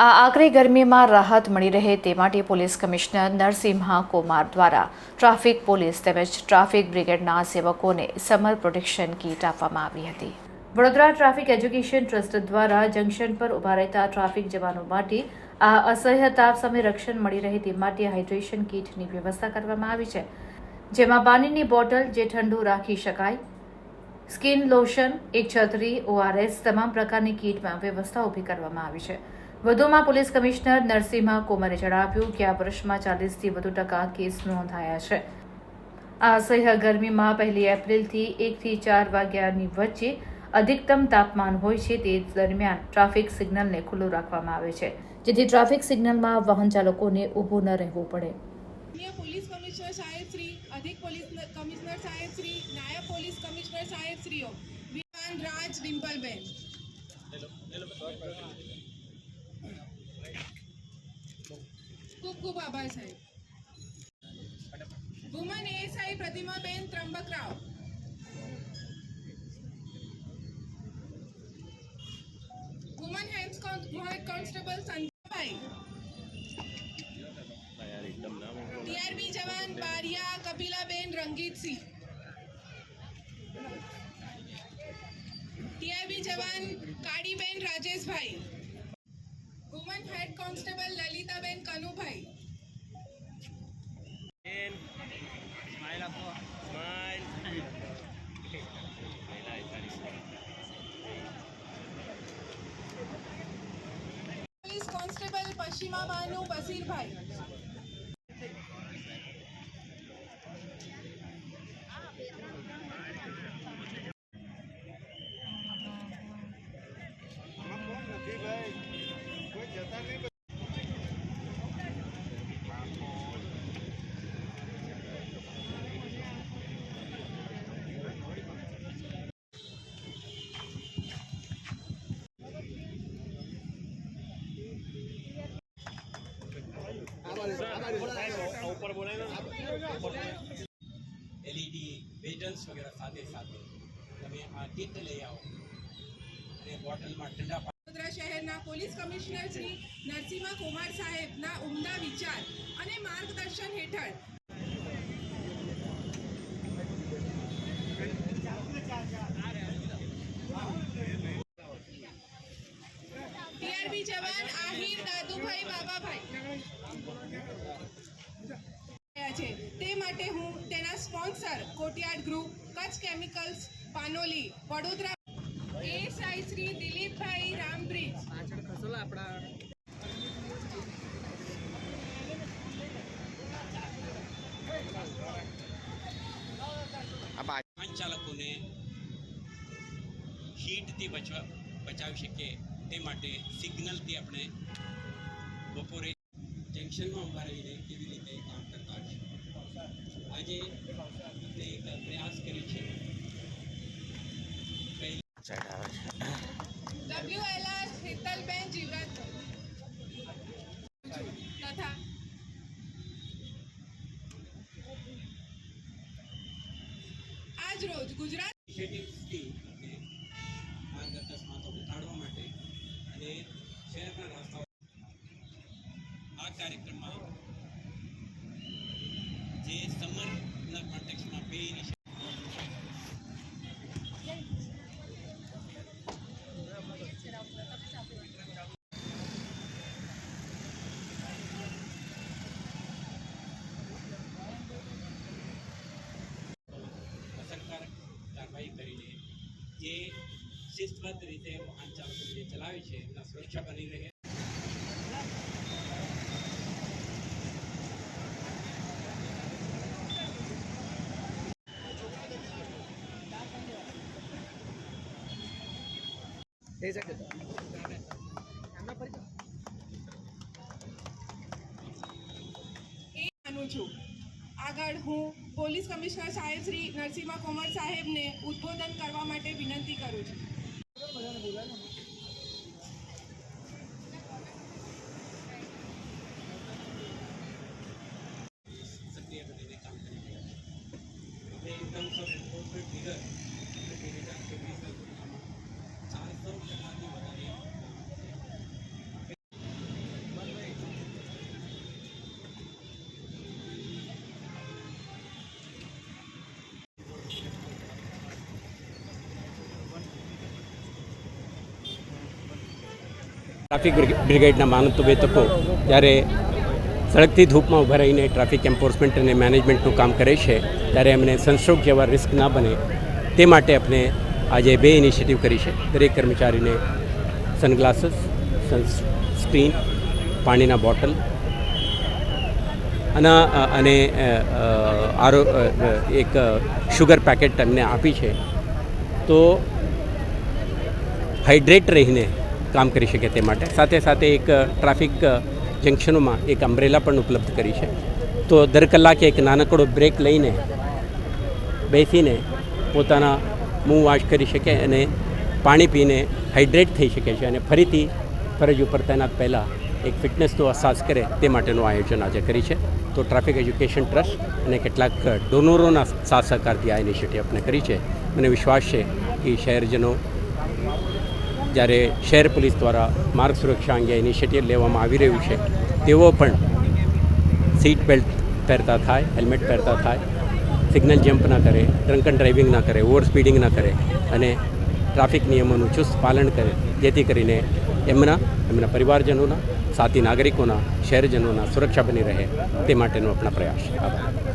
આ આકરી ગરમીમાં રાહત મળી રહે તે માટે પોલીસ કમિશનર નરસિંહા કુમાર દ્વારા ટ્રાફિક પોલીસ તેમજ ટ્રાફિક બ્રિગેડના સેવકોને સમર પ્રોટેક્શન કીટ આપવામાં આવી હતી. વડોદરા ટ્રાફિક એજ્યુકેશન ટ્રસ્ટ દ્વારા જંકશન પર ઊભા રહેતા ટ્રાફિક જવાનો માટે આ અસહ્ય તાપ સામે રક્ષણ મળી રહે તે માટે હાઇડ્રેશન કીટની વ્યવસ્થા કરવામાં આવી છે, જેમાં પાણીની બોટલ જે ઠંડુ રાખી શકાય, સ્કિન લોશન, એક છત્રી, ઓઆરએસ, તમામ પ્રકારની કીટમાં વ્યવસ્થા ઊભી કરવામાં આવી છે. વધુમાં પોલીસ કમિશનર નરસિંહા કુમારે જણાવ્યું કે આ વર્ષમાં ચાલીસથી વધુ ટકા કેસ નોંધાયા છે આ અસહ્ય ગરમીમાં પહેલી એપ્રિલથી એકથી ચાર વાગ્યાની વચ્ચે અધિકતમ તાપમાન હોય છે તે દરમિયાન ટ્રાફિક સિગ્નલને ખુલ્લું રાખવામાં આવે છે જેથી ટ્રાફિક સિગ્નલમાં વાહન ચાલકોને ઊભું ન રહેવું પડે પોલીસ કમિશનર સાહેબ શ્રી અધિક પોલીસ કમિશનર સાહેબ શ્રી નાયબ પોલીસ કમિશનર સાહેબ શ્રીઓ વિવાન રાજ ડિમ્પલબેન ખૂબ ખૂબ આભાર સાહેબ woman ASI Pratimaben Trambakrao woman head constable Sanjaybhai TRB જવાન બારિયા કપિલાબેન રંગીતસિંહ ટીઆરબી જવાન કાળીબેન Rajeshbhai woman head constable Lalitaben Kanubhai. Smile આપો. Smile police constable Pashchima Banu Basirbhai LED વેટન્સ વગેરે સાથે સાથે તમે આ કીટ લઈ આવો. અને બોટલમાં ઠંડા વડોદરા શહેરના પોલીસ કમિશનર શ્રી નરસિંહ કુમાર સાહેબના ઉમદા વિચાર અને માર્ગદર્શન હેઠળ જવાન આહિર દાદુભાઈ બાબાભાઈ. છે. તે માટે હું તેના sponsor કોટિયાડ group Kutch chemicals Panoli Vadodara. ASI Shri Dilipbhai Rambrij. પાછળ ખસોલો આપણા. વાહન ચાલકોને હીટથી બચવા બચાવી શકીએ. તે માટે સિગ્નલથી આપણે બપોરે જંકશનમાં ઊભા રહીને કેવી રીતે કામ કરતા હોય આજે આપણે એક પ્રયાસ કર્યો છે આજ રોજ ગુજરાત ઇનિશિયેટિવ્સથી આપણે માર્ગ અકસ્માતો ઘટાડવા માટે અને શહેરના રસ્તાઓ આ કાર્યક્રમમાં જે સમરના કોન્ટેક્સમાં બે ઇનિશિયેટિવ અસરકારક કાર્યવાહી કરીને જે શિસ્તબદ્ધ રીતે વાહન ચાલકો જે ચલાવે છે, એમના સુરક્ષા બની રહે. શકે એ માનું છું. આગળ હું પોલીસ કમિશનર સાહેબ શ્રી નરસિંહ કુમાર સાહેબને ઉદ્બોધન કરવા માટે વિનંતી કરું છું. ટ્રાફિક બ્રિગેડના માનવતવેતકો જ્યારે સડકથી ધૂપમાં ઊભા રહીને ટ્રાફિક એન્ફોર્સમેન્ટ અને મેનેજમેન્ટનું કામ કરે છે, ત્યારે એમને સનસ્ટ્રોક જેવા રિસ્ક ના બને તે માટે આપણે આજે બે ઇનિશિયેટિવ કરી છે. દરેક કર્મચારીને સનગ્લાસીસ સનસ્ક્રીન પાણીના બોટલ અને અને આરો એક શુગર પેકેટ એમને આપી છે. તો હાઇડ્રેટ રહીને કામ કરી શકે તે માટે. સાથે સાથે એક ટ્રાફિક જંકશનોમાં એક અમ્બ્રેલા પણ ઉપલબ્ધ કરી છે. તો દર કલાકે એક નાનકડો બ્રેક લઈને બેસીને પોતાના મું વાશ કરી શકે અને પાણી પીને હાઇડ્રેટ થઈ શકે છે અને ફરીથી ફરજ ઉપર તૈનાત પહેલાં એક ફિટનેસનો અહેસાસ કરે તે માટેનું આયોજન આજે કરી છે. તો ટ્રાફિક એજ્યુકેશન ટ્રસ્ટ અને કેટલાક ડોનરોના સાથ સહકારથી આ ઇનિશિયેટિવ આપણે કરી છે. મને વિશ્વાસ છે કે શહેરજનો જ્યારે શહેર પોલીસ દ્વારા માર્ગ સુરક્ષા અંગે ઇનિશિયેટિવ લેવામાં આવી રહ્યું છે, તેઓ પણ સીટ બેલ્ટ પહેરતા થાય હેલ્મેટ પહેરતા થાય સિગ્નલ જમ્પ ના કરે ડ્રંકન ડ્રાઇવિંગ ના કરે ઓવર સ્પીડિંગ ના કરે અને ટ્રાફિક નિયમોનું ચુસ્ત પાલન કરે, જેથી કરીને એમના એમના પરિવારજનોના, સાથી નાગરિકોના, શહેરજનોના સુરક્ષા બની રહે તે માટેનો આપણા પ્રયાસ. આભાર.